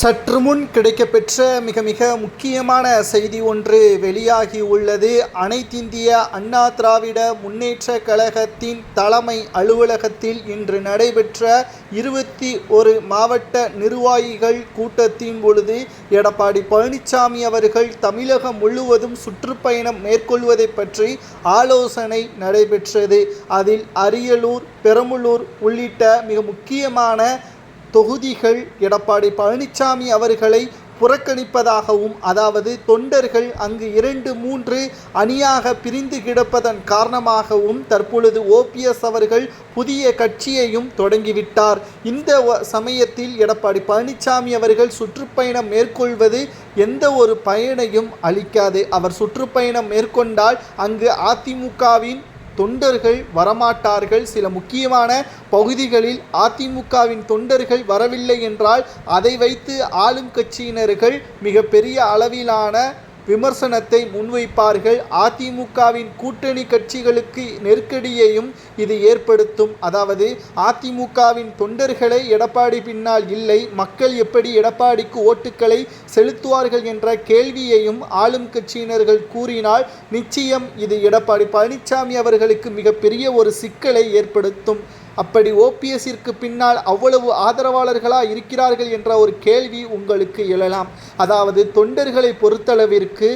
சற்று முன் கிடைக்கப்பெற்ற மிக மிக முக்கியமான செய்தி ஒன்று வெளியாகி உள்ளது. அனைத்திந்திய அண்ணா திராவிட முன்னேற்ற கழகத்தின் தலைமை அலுவலகத்தில் இன்று நடைபெற்ற இருபத்தி ஒரு மாவட்ட நிர்வாகிகள் கூட்டத்தின் பொழுது எடப்பாடி பழனிசாமி அவர்கள் தமிழகம் முழுவதும் சுற்றுப்பயணம் மேற்கொள்வதை பற்றி ஆலோசனை நடைபெற்றது. அதில் அரியலூர் பெரம்பலூர் உள்ளிட்ட மிக முக்கியமான தொகுதிகள் எடப்பாடி பழனிசாமி அவர்களை புறக்கணிப்பதாகவும் அதாவது தொண்டர்கள் அங்கு இரண்டு மூன்று அணியாக பிரிந்து கிடப்பதன் காரணமாகவும் தற்பொழுது ஓபிஎஸ் அவர்கள் புதிய கட்சியையும் தொடங்கிவிட்டார். இந்த சமயத்தில் எடப்பாடி பழனிசாமி அவர்கள் சுற்றுப்பயணம் மேற்கொள்வது எந்த ஒரு பயனையும் அளிக்காது. அவர் சுற்றுப்பயணம் மேற்கொண்டால் அங்கு அதிமுகவின் தொண்டர்கள் வரமாட்டார்கள். சில முக்கியமான பகுதிகளில் அதிமுகவின் தொண்டர்கள் வரவில்லை என்றால் அதை வைத்து ஆளும் கட்சியினர்கள் மிகப்பெரிய அளவிலான விமர்சனத்தை முன்வைப்பார்கள். அதிமுகவின் கூட்டணி கட்சிகளுக்கு நெருக்கடியையும் இது ஏற்படுத்தும். அதாவது அதிமுகவின் தொண்டர்களை எடப்பாடி பின்னால் இல்லை. மக்கள் எப்படி எடப்பாடிக்கு ஓட்டுக்களை செலுத்துவார்கள் என்ற கேள்வியையும் ஆளும் கட்சியினர்கள் கூறினால் நிச்சயம் இது எடப்பாடி பழனிசாமி அவர்களுக்கு மிகப்பெரிய ஒரு சிக்கலை ஏற்படுத்தும். அப்படி ஓபிஎஸ்ஸிற்கு பின்னால் அவ்வளவு ஆதரவாளர்களா இருக்கிறார்கள் என்ற ஒரு கேள்வி உங்களுக்கு எழலாம். அதாவது தொண்டர்களை பொறுத்தளவிற்கு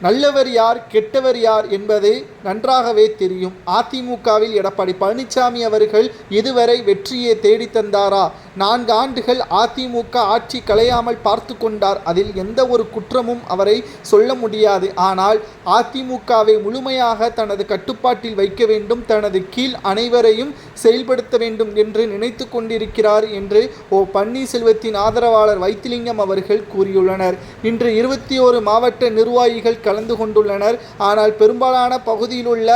நல்லவர் யார் கெட்டவர் யார் என்பது நன்றாகவே தெரியும். அதிமுகவில் எடப்பாடி பழனிசாமி அவர்கள் இதுவரை வெற்றியை தேடித்தந்தாரா நான்கு ஆண்டுகள் அதிமுக ஆட்சி கலையாமல் பார்த்து கொண்டார். அதில் எந்த ஒரு குற்றமும் அவரை சொல்ல முடியாது. ஆனால் அதிமுகவை முழுமையாக தனது கட்டுப்பாட்டில் வைக்க வேண்டும் தனது கீழ் அனைவரையும் செயல்படுத்த வேண்டும் என்று நினைத்து கொண்டிருக்கிறார் என்று ஓ. பன்னீர்செல்வத்தின் ஆதரவாளர் வைத்திலிங்கம் அவர்கள் கூறியுள்ளனர். இன்று இருபத்தி ஓரு மாவட்ட நிர்வாகிகள் கலந்து கொண்டுள்ளனர். ஆனால் பெரும்பாலான பகுதியில் உள்ள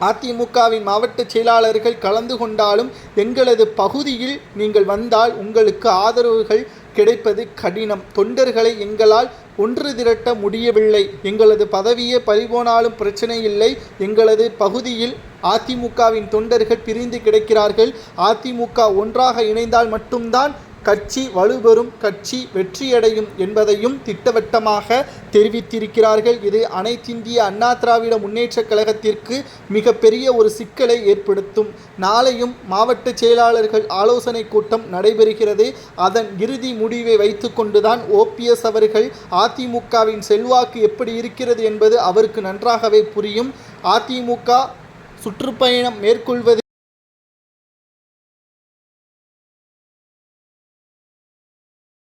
அதிமுகவின் மாவட்ட செயலாளர்கள் கலந்து கொண்டாலும் எங்களது பகுதியில் நீங்கள் வந்தால் உங்களுக்கு ஆதரவுகள் கிடைப்பது கடினம். தொண்டர்களை எங்களால் ஒன்று திரட்ட முடியவில்லை. எங்களது பதவியே பறிபோனாலும் பிரச்சனை இல்லை. எங்களது பகுதியில் அதிமுகவின் தொண்டர்கள் பிரிந்து கிடக்கிறார்கள். அதிமுக ஒன்றாக இணைந்தால் மட்டும்தான் கட்சி வலுபெறும் கட்சி வெற்றியடையும் என்பதையும் திட்டவட்டமாக தெரிவித்திருக்கிறார்கள். இது அனைத்திந்திய அண்ணா திராவிட முன்னேற்ற கழகத்திற்கு மிகப்பெரிய ஒரு சிக்கலை ஏற்படுத்தும். நாளையும் மாவட்ட செயலாளர்கள் ஆலோசனை கூட்டம் நடைபெறுகிறது. அதன் இறுதி முடிவை வைத்துக்கொண்டுதான் ஓபிஎஸ் அவர்கள் அதிமுகவின் செல்வாக்கு எப்படி இருக்கிறது என்பது அவருக்கு நன்றாகவே புரியும். அதிமுக சுற்றுப்பயணம் மேற்கொள்வது